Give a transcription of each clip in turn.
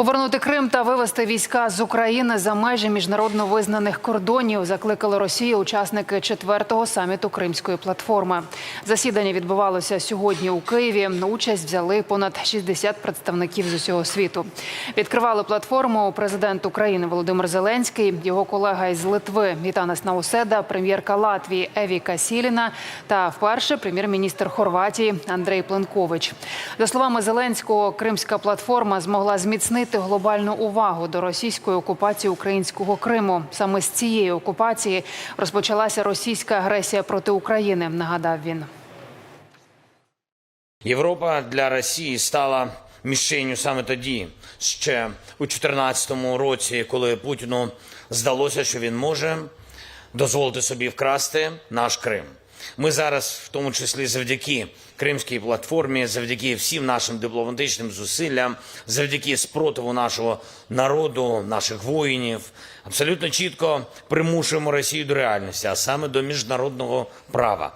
Повернути Крим та вивести війська з України за межі міжнародно визнаних кордонів закликали Росію учасники четвертого саміту Кримської платформи. Засідання відбувалося сьогодні у Києві. Участь взяли понад 60 представників з усього світу. Відкривали платформу президент України Володимир Зеленський, його колега із Литви Вітанас Науседа, прем'єрка Латвії Евіка Сіліна та вперше прем'єр-міністр Хорватії Андрей Пленкович. За словами Зеленського, Кримська платформа змогла зміцнити глобальну увагу до російської окупації українського Криму. Саме з цієї окупації розпочалася російська агресія проти України. Нагадав він. Європа для Росії стала мішенню саме тоді, ще у 2014 році, коли Путіну здалося, що він може дозволити собі вкрасти наш Крим. Ми зараз, в тому числі завдяки Кримській платформі, завдяки всім нашим дипломатичним зусиллям, завдяки спротиву нашого народу, наших воїнів, абсолютно чітко примушуємо Росію до реальності, а саме до міжнародного права.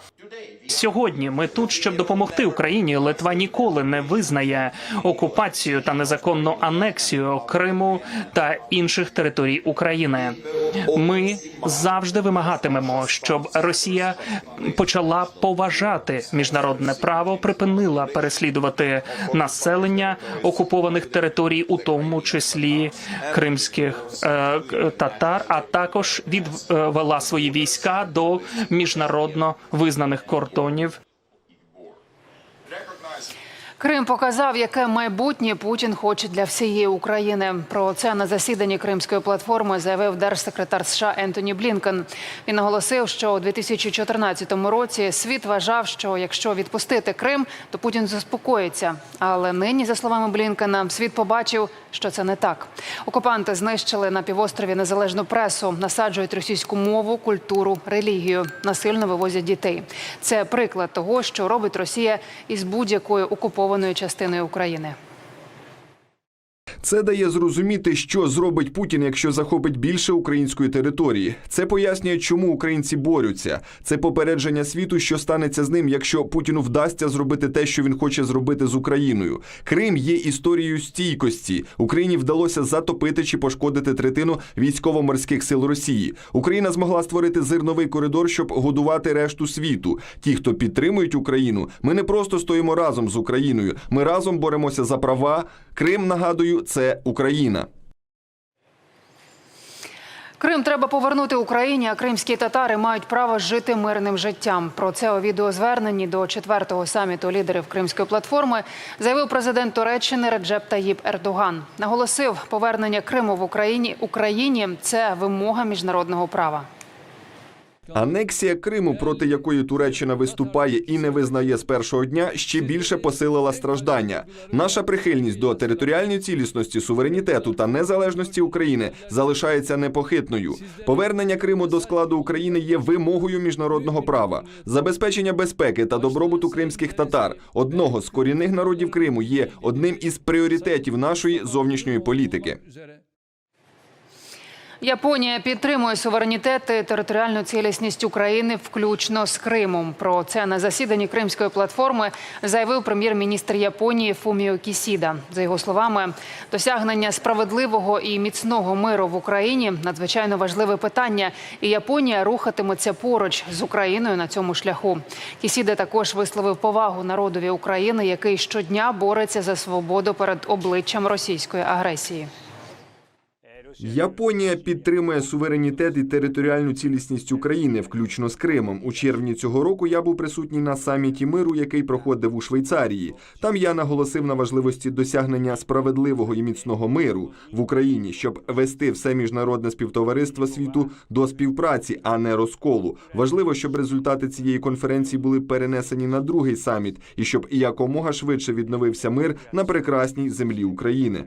Сьогодні ми тут, щоб допомогти Україні. Литва ніколи не визнає окупацію та незаконну анексію Криму та інших територій України. Ми завжди вимагатимемо, щоб Росія почала поважати міжнародне право, припинила переслідувати населення окупованих територій, у тому числі кримських е, татар, а також відвела свої війська до міжнародно визнаних кордонів Крим показав, яке майбутнє Путін хоче для всієї України. Про це на засіданні Кримської платформи заявив держсекретар США Ентоні Блінкен. Він наголосив, що у 2014 році світ вважав, що якщо відпустити Крим, то Путін заспокоїться. Але нині, за словами Блінкена, світ побачив, що це не так. Окупанти знищили на півострові незалежну пресу, насаджують російську мову, культуру, релігію, насильно вивозять дітей. Це приклад того, що робить Росія із будь-якою окупованою частиною України. Це дає зрозуміти, що зробить Путін, якщо захопить більше української території. Це пояснює, чому українці борються. Це попередження світу, що станеться з ним, якщо Путіну вдасться зробити те, що він хоче зробити з Україною. Крим є історією стійкості. Україні вдалося затопити чи пошкодити третину військово-морських сил Росії. Україна змогла створити зерновий коридор, щоб годувати решту світу. Ті, хто підтримують Україну, ми не просто стоїмо разом з Україною. Ми разом боремося за права. Крим, нагадую, це Україна. Крим треба повернути Україні, а кримські татари мають право жити мирним життям. Про це у відеозверненні до четвертого саміту лідерів Кримської платформи заявив президент Туреччини Реджеп Таїб Ердоган. Наголосив, повернення Криму в Україні Україні це вимога міжнародного права. Анексія Криму, проти якої Туреччина виступає і не визнає з першого дня, ще більше посилила страждання. Наша прихильність до територіальної цілісності, суверенітету та незалежності України залишається непохитною. Повернення Криму до складу України є вимогою міжнародного права. Забезпечення безпеки та добробуту кримських татар, одного з корінних народів Криму, є одним із пріоритетів нашої зовнішньої політики. Японія підтримує суверенітет і територіальну цілісність України, включно з Кримом. Про це на засіданні Кримської платформи заявив прем'єр-міністр Японії Фуміо Кісіда. За його словами, досягнення справедливого і міцного миру в Україні надзвичайно важливе питання, і Японія рухатиметься поруч з Україною на цьому шляху. Кісіда також висловив повагу народові України, який щодня бореться за свободу перед обличчям російської агресії. Японія підтримує суверенітет і територіальну цілісність України, включно з Кримом. У червні цього року я був присутній на саміті миру, який проходив у Швейцарії. Там я наголосив на важливості досягнення справедливого і міцного миру в Україні, щоб вести все міжнародне співтовариство світу до співпраці, а не розколу. Важливо, щоб результати цієї конференції були перенесені на другий саміт, і щоб якомога швидше відновився мир на прекрасній землі України.